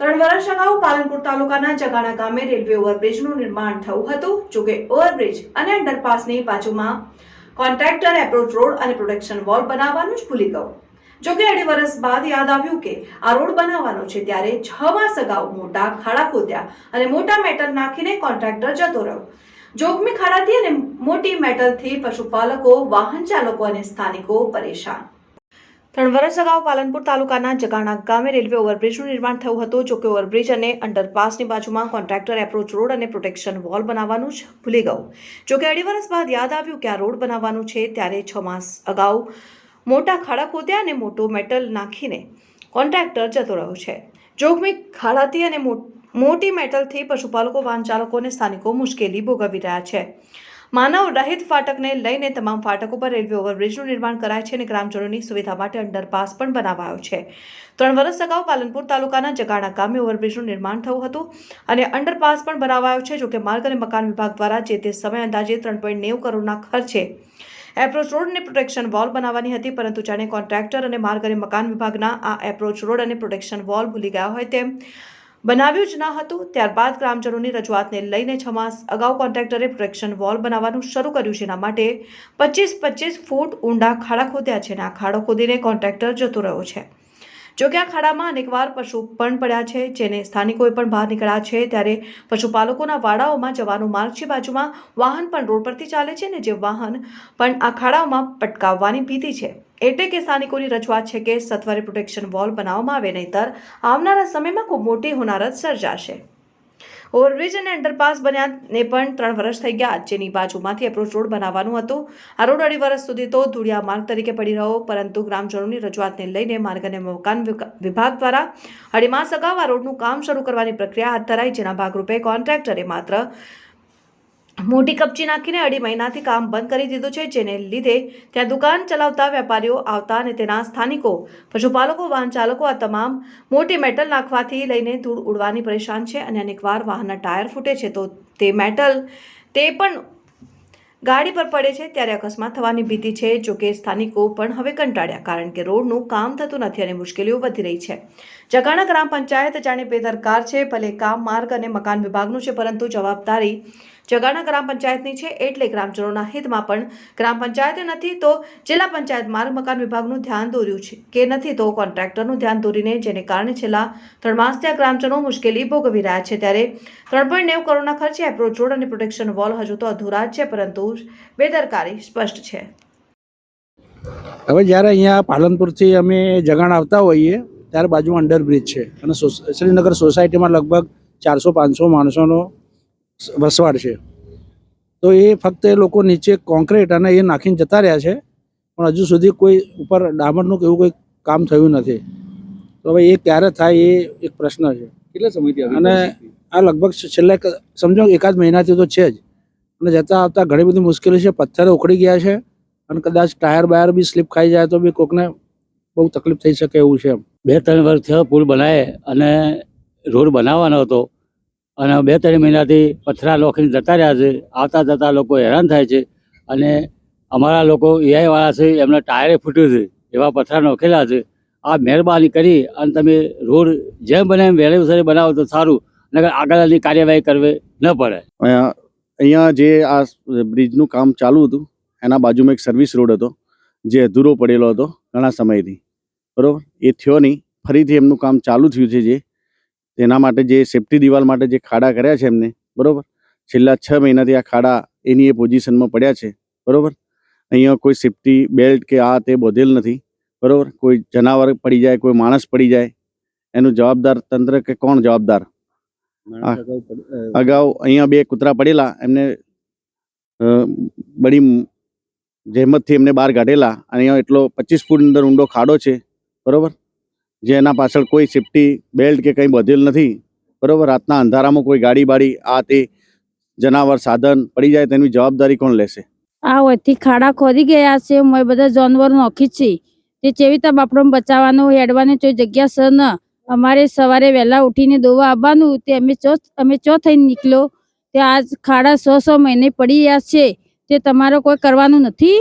ત્રણ વર્ષ અગાઉ પાલનપુર તાલુકાના જગાણા ગામે રેલવે ઓવરબ્રિજનું નિર્માણ થયું હતું જોકે ઓવરબ્રિજ અને અંડરપાસની બાજુમાં કોન્ટ્રાક્ટર એપ્રોચ રોડ અને પ્રોટેક્શન વોલ બનાવવાનું જ ભૂલી ગયો. જોકે અઢી વર્ષ બાદ યાદ આવ્યું કે આ રોડ બનાવવાનો છે ત્યારે છ માસ અગાઉ મોટા ખાડા ખોદ્યા અને મોટા મેટલ નાખીને કોન્ટ્રાક્ટર જતો રહ્યો. જોખમી ખાડાથી અને મોટી મેટલથી પશુપાલકો વાહન ચાલકો અને સ્થાનિકો પરેશાન. ત્રણ વર્ષ અગાઉ પાલનપુર તાલુકાના જગાણા ગામે રેલવે ઓવરબ્રિજનું નિર્માણ થયું હતું, જો કે ઓવરબ્રિજ અને અંડરપાસની બાજુમાં કોન્ટ્રાક્ટર એપ્રોચ રોડ અને પ્રોટેક્શન વોલ બનાવવાનું જ ભૂલી ગયું. જોકે અઢી વર્ષ બાદ યાદ આવ્યું કે આ રોડ બનાવવાનું છે, ત્યારે છ માસ અગાઉ મોટા ખાડા ખોદ્યા અને મોટો મેટલ નાખીને કોન્ટ્રાક્ટર જતો રહ્યો છે. જોખમી ખાડાથી અને મોટી મેટલથી પશુપાલકો વાહન ચાલકો અને સ્થાનિકો મુશ્કેલી ભોગવી રહ્યા છે. માનવ રહિત ફાટકને લઈને તમામ ફાટકો પર રેલવે ઓવરબ્રિજનું નિર્માણ કરાય છે અને ગ્રામજનોની સુવિધા માટે અંડરપાસ પણ બનાવાયો છે. ત્રણ વર્ષ અગાઉ પાલનપુર તાલુકાના જગાણા ગામે ઓવરબ્રિજનું નિર્માણ થયું હતું અને અંડરપાસ પણ બનાવાયો છે, જોકે માર્ગ અને મકાન વિભાગ દ્વારા જે તે સમય અંદાજે ત્રણ પોઈન્ટ નેવું કરોડના ખર્ચે એપ્રોચ રોડને પ્રોટેક્શન વોલ બનાવવાની હતી, પરંતુ જાણે કોન્ટ્રાક્ટર અને માર્ગ અને મકાન વિભાગના આ એપ્રોચ રોડ અને પ્રોટેક્શન વોલ ભૂલી ગયા હોય તેમ બનાવ્યું જ ન હતું. ત્યારબાદ ગ્રામજનોની રજૂઆતને લઈને છ માસ અગાઉ કોન્ટ્રાક્ટરે પ્રોટેક્શન વોલ બનાવવાનું શરૂ કર્યું છે. એના માટે પચીસ પચીસ ફૂટ ઊંડા ખાડા ખોદ્યા છે અને આ ખાડો ખોદીને કોન્ટ્રાક્ટર જતો રહ્યો છે. જો કે આ ખાડામાં અનેકવાર પશુ પણ પડ્યા છે. જેને સ્થાનિકોએ પણ બહાર નીકળ્યા છે. ત્યારે પશુપાલકોના વાડાઓમાં જવાનો માર્ગ છે. બાજુમાં વાહન પણ રોડ પરથી ચાલે છે ને જે વાહન પણ આ ખાડાઓમાં પટકાવવાની ભીતિ છે. એટલે કે સ્થાનિકોની રજૂઆત છે કે સત્વરે પ્રોટેક્શન વોલ બનાવવામાં આવે નહીતર આવનારા સમયમાં ખૂબ મોટી હોનારત સર્જાશે. ઓવરબ્રિજ અને અંડરપાસ બન્યાને પણ ત્રણ વર્ષ થઈ ગયા. જેની બાજુમાંથી એપ્રોચ રોડ બનાવવાનું હતું. આ રોડ અઢી વર્ષ સુધી તો ધૂળિયા માર્ગ તરીકે પડી રહ્યો, પરંતુ ગ્રામજનોની રજૂઆતને લઈને માર્ગ અને મકાન વિભાગ દ્વારા અઢી માસ અગાઉ આ રોડનું કામ શરૂ કરવાની પ્રક્રિયા હાથ ધરાઈ, જેના ભાગરૂપે કોન્ટ્રાક્ટરે માત્ર મોટી કપચી નાખીને અઢી મહિનાથી કામ બંધ કરી દીધું છે, જેને લીધે ત્યાં દુકાન ચલાવતા વેપારીઓ આવતા અને તેના સ્થાનિકો, પશુપાલકો, વાહન ચાલકો, આ તમામ મોટી મેટલ નાખવાથી લઈને ધૂળ ઉડવાની પરેશાન છે અને અનેકવાર વાહનના ટાયર ફૂટે છે. તો તે મેટલ તે પણ ગાડી પર પડે છે ત્યારે અકસ્માત થવાની ભીતિ છે, જો કે સ્થાનિકો પણ હવે કંટાળ્યા કારણ કે રોડનું કામ થતું નથી અને મુશ્કેલીઓ વધી રહી છે. જગાણા ગ્રામ પંચાયત જાણે બેદરકાર છે, ભલે કામ, માર્ગ અને મકાન વિભાગનું છે, પરંતુ જવાબદારી જગાણા ગ્રામ પંચાયતની છે એટલે ગ્રામજનોના હિતમાં પણ ગ્રામ પંચાયતે નથી તો જિલ્લા પંચાયત માર્ગ મકાન વિભાગનું ધ્યાન દોર્યું છે કે નથી તો કોન્ટ્રાક્ટરનું ધ્યાન દોરીને જેને કારણે છેલ્લા ત્રણ માસથી ગ્રામજનો મુશ્કેલી ભોગવી રહ્યા છે. ત્યારે ત્રણ પોઈન્ટ નેવું કરોડના ખર્ચે એપ્રોચ રોડ અને પ્રોટેક્શન વોલ હજુ તો અધૂરા જ છે, પરંતુ બેદરકારી સ્પષ્ટ છે. હવે જ્યારે અહીંયા પાલનપુરથી અમે જગાણ આવતા હોઈએ, ત્યારે બાજુમાં અંડરબ્રિજ છે. અને શ્રીનગર સોસાયટીમાં લગભગ ચારસો પાંચસો માણસોનો વસવાટ છે. તો એ ફક્ત એ લોકો નીચે કોન્ક્રીટ અને એ નાખીને જતા રહ્યા છે. પણ હજુ સુધી કોઈ ઉપર ડામરનું કે એવું કોઈ કામ થયું નથી. તો હવે એ ક્યારે થાય એ એક પ્રશ્ન છે. કેટલા સમયથી અને આ લગભગ છેલ્લે સમજો એકાદ મહિનાથી તો છે જ. અને જતા આવતા ઘણી બધી મુશ્કેલી છે. પથ્થર ઉખડી ગયા છે. અને કદાચ ટાયર બાયર બી સ્લીપ ખાઈ જાય તો બી કોકને બહુ તકલીફ થઈ શકે એવું છે એમ. બે ત્રણ વર્ષ થયો પુલ બનાવે અને રોડ બનાવવાનો હતો. અને બે ત્રણ મહિનાથી પથરા લોખીને જતા રહ્યા છે આવતા જતા લોકો હેરાન થાય છે. અને અમારા લોકો એઆઈવાળા છે, એમના ટાયરે ફૂટ્યું છે, એવા પથરા નોખેલા છે. આ મહેરબાની કરી અને તમે રોડ જેમ બને એમ વહેલી બનાવો તો સારું, નકર આગળની કાર્યવાહી કરવી ન પડે. અહીંયા જે આ બ્રિજનું કામ ચાલુ હતું, એના બાજુમાં એક સર્વિસ રોડ હતો, જે અધૂરો પડેલો હતો ઘણા સમયથી. બરોબર? એ થયો નહીં. ફરીથી એમનું કામ ચાલુ થયું છે જે. તેના માટે જે સેફટી દિવાલ માટે જે ખાડા કર્યા છે એમને બરોબર? છેલ્લા છ મહિનાથી આ ખાડા એની એ પોઝિશનમાં પડ્યા છે બરોબર? અહીંયા કોઈ સેફટી બેલ્ટ કે આ તે બોધેલ નથી બરોબર? કોઈ જનાવર પડી જાય કોઈ માણસ પડી જાય એનું જવાબદાર તંત્ર કે કોણ જવાબદાર? અગાઉ અહીંયા બે કૂતરા પડેલા એમને બડી જહેમતથી એમને બહાર કાઢેલા અને અહીંયા એટલો પચીસ ફૂટ અંદર ઊંડો ખાડો છે બરોબર? જે એના પાછળ કોઈ સેફટી બેલ્ટ કે કંઈ બધેલ નથી. બરોબર? રાતના અંધારામાં કોઈ ગાડી બાડી, આ તે જનાવર સાધન પડી જાય તેની જવાબદારી કોણ લેશે? આ હોયથી ખાડા ખોદી ગયા છે. મેં બધા જાનવર નોખી છે. તે કેવી તબ બાપડો બચાવવાનું હેડવાની કોઈ જગ્યા છે ન. અમારે સવારે વહેલા ઉઠીને દોવા આવવાનું. તે અમે ચો અમે ચો થઈને નીકળ્યો. તે આજ ખાડા સો સો મહિને પડી ગયા છે. તે તમારે કોઈ કરવાનું નથી?